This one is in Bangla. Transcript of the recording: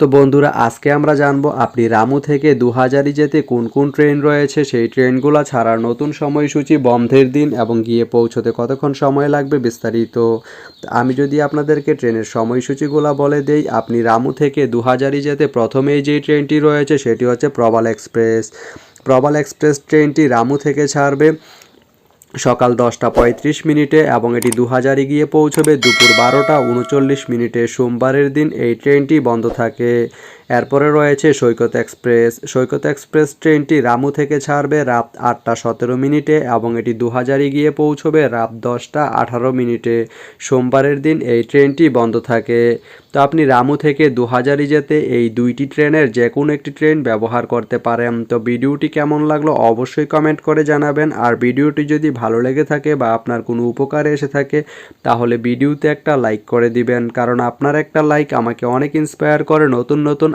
তো বন্ধুরা, আজকে আমরা জানব আপনি রামু থেকে দু হাজারি যেতে কোন কোন ট্রেন রয়েছে, সেই ট্রেনগুলো ছাড়ার নতুন সময়সূচি, বন্ধের দিন এবং গিয়ে পৌঁছতে কতক্ষণ সময় লাগবে বিস্তারিত। আমি যদি আপনাদেরকে ট্রেনের সময়সূচিগুলো বলে দেই, আপনি রামু থেকে দু হাজারি যেতে প্রথমেই যেই ট্রেনটি রয়েছে, সেটি হচ্ছে প্রবাল এক্সপ্রেস। প্রবাল এক্সপ্রেস ট্রেনটি রামু থেকে ছাড়বে সকাল দশটা পঁয়ত্রিশ মিনিটে এবং এটি দু হাজারে গিয়ে পৌঁছবে দুপুর বারোটা উনচল্লিশ মিনিটে। সোমবারের দিন এই ট্রেনটি বন্ধ থাকে। এরপরে রয়েছে সৈকত এক্সপ্রেস। সৈকত এক্সপ্রেস ট্রেনটি রামু থেকে ছাড়বে রাত আটটা সতেরো মিনিটে এবং এটি দু হাজারে গিয়ে পৌঁছবে রাত দশটা আঠারো মিনিটে। সোমবারের দিন এই ট্রেনটি বন্ধ থাকে। তো আপনি রামু থেকে দু হাজারি যেতে এই দুইটি ট্রেনের যে কোনো একটি ট্রেন ব্যবহার করতে পারেন। তো ভিডিওটি কেমন লাগল অবশ্যই কমেন্ট করে জানাবেন। আর ভিডিওটি যদি ভালো লেগে থাকে বা আপনার কোনো উপকারে এসে থাকে, তাহলে ভিডিওতে একটা লাইক করে দিবেন। কারণ আপনার একটা লাইক আমাকে অনেক ইন্সপায়ার করে নতুন নতুন